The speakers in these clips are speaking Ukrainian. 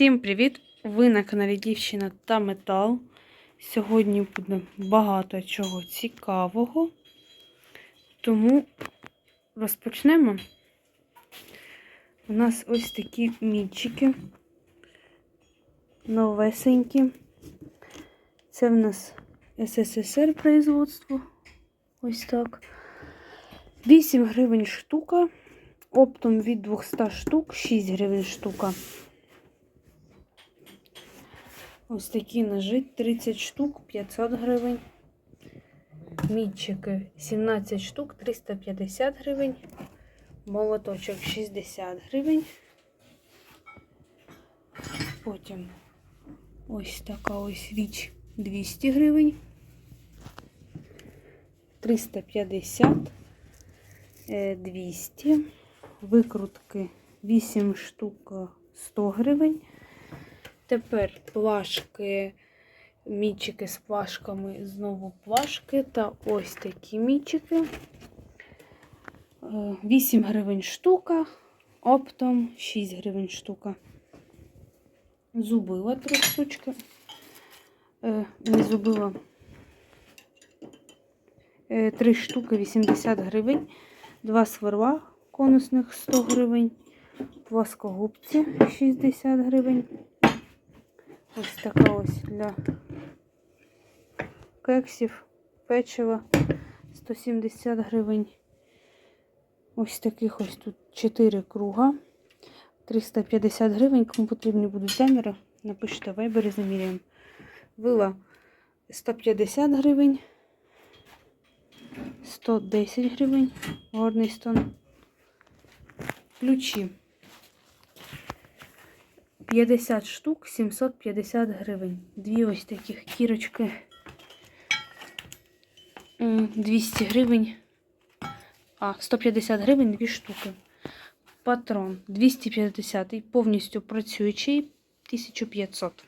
Всім привіт! Ви на каналі Дівчина та Метал. Сьогодні буде багато чого цікавого. Тому розпочнемо. У нас ось такі мітчики. Новесенькі. Це в нас СССР производство. Ось так. 8 гривень штука. Оптом від 200 штук 6 гривень штука. Ось такі ножи 30 штук 500 гривень. Мітчики 17 штук 350 гривень. Молоточок 60 гривень. Потім ось така ось річ 200 гривень. 350 е, 200. Викрутки 8 штук 100 гривень. Тепер плашки, мічики з плашками, знову плашки та ось такі мічики. Е, 8 гривень штука, оптом 6 гривень штука. Зубила три штучки. Е, Не зубила. Е, Три штуки 80 гривень. Два сверла конусних 100 гривень. Плоскогубці 60 гривень. Ось така ось для кексів, печива 170 гривень. Ось таких ось тут 4 круга. 350 гривень. Кому потрібні будуть заміри, напишіть вайбері, заміряємо. Вила 150 гривень. 110 гривень. Гарний стан. Ключі 50 штук 750 гривень. Дві ось таких кірочки. 200 гривень. А, 150 гривень дві штуки. Патрон 250 повністю працюючий 1500.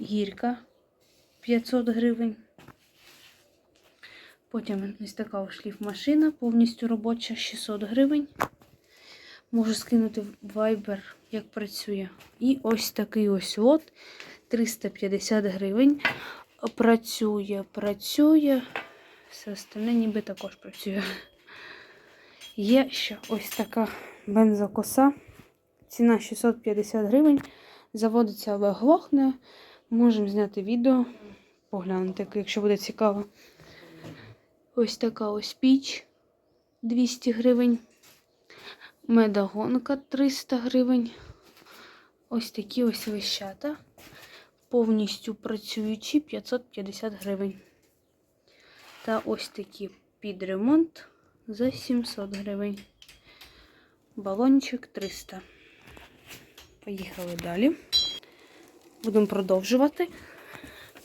Гірка 500 гривень. Потім ось така шліфмашина, повністю робоча 600 гривень. Можу скинути в Viber, як працює. І ось такий ось лот 350 гривень. Працює, працює. Все остальне ніби також працює. Є ще ось така бензокоса. Ціна 650 гривень. Заводиться, але глохне. Можемо зняти відео, поглянути, якщо буде цікаво. Ось така ось піч 200 гривень. Медагонка 300 гривень. Ось такі ось вищата. Повністю працюючі 550 гривень. Та ось такі під ремонт за 700 гривень. Балончик 300. Поїхали далі. Будемо продовжувати.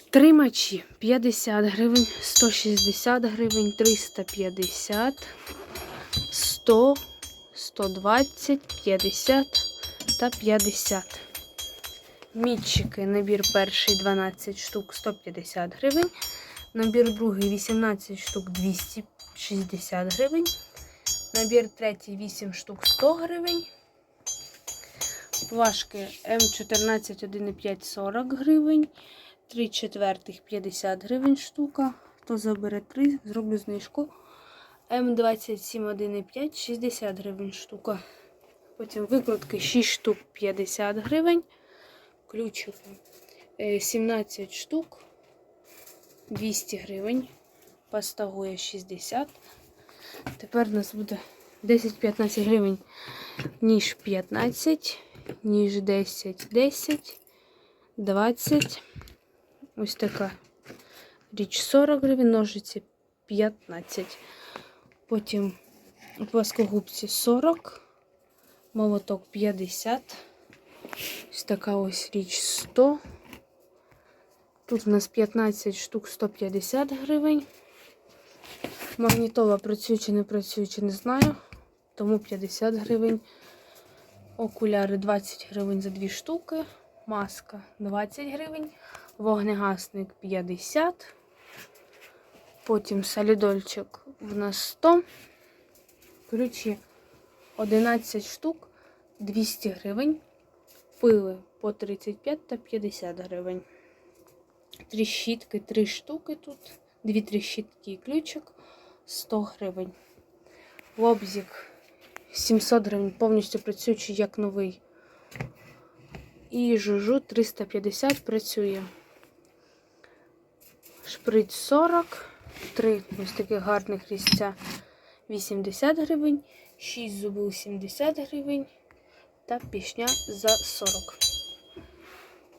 Тримачі 50 гривень, 160 гривень, 350, 100 120, 50 та 50. Мітчики, набір перший 12 штук 150 гривень. Набір другий 18 штук 260 гривень. Набір третій 8 штук 100 гривень. Плашки М14 1,5 40 гривень. 3 четвертих 50 гривень штука. Хто забере 3, зроблю знижку. М27 1,5 60 гривень штука. Потім викрутки 6 штук 50 гривень. Ключики е, 17 штук 200 гривень. Пастагує 60. Тепер у нас буде 10-15 гривень, ніж 15, ніж 10, 10, 20. Ось така річ 40 гривень, ножиці 15. Потім плоскогубці 40, молоток 50. Ось така ось річ 100. Тут у нас 15 штук 150 гривень. Магнітола працює чи не працює, чи не знаю. Тому 50 гривень. Окуляри 20 гривень за 2 штуки. Маска 20 гривень. Вогнегасник 50. Потім солідольчик в нас 100. Ключі 11 штук 200 гривень. пили по 35 та 50 гривень. Тріщітки 3 штуки тут. Дві тріщітки і ключик 100 гривень. Лобзик 700 гривень, повністю працюючий як новий. І жужу 350 працює. Шприц 40, 3 ось таких гарних різця 80 гривень, 6 зубів 70 гривень та пішня за 40.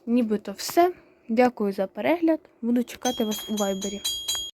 Нібито все. Дякую за перегляд. Буду чекати вас у вайбері.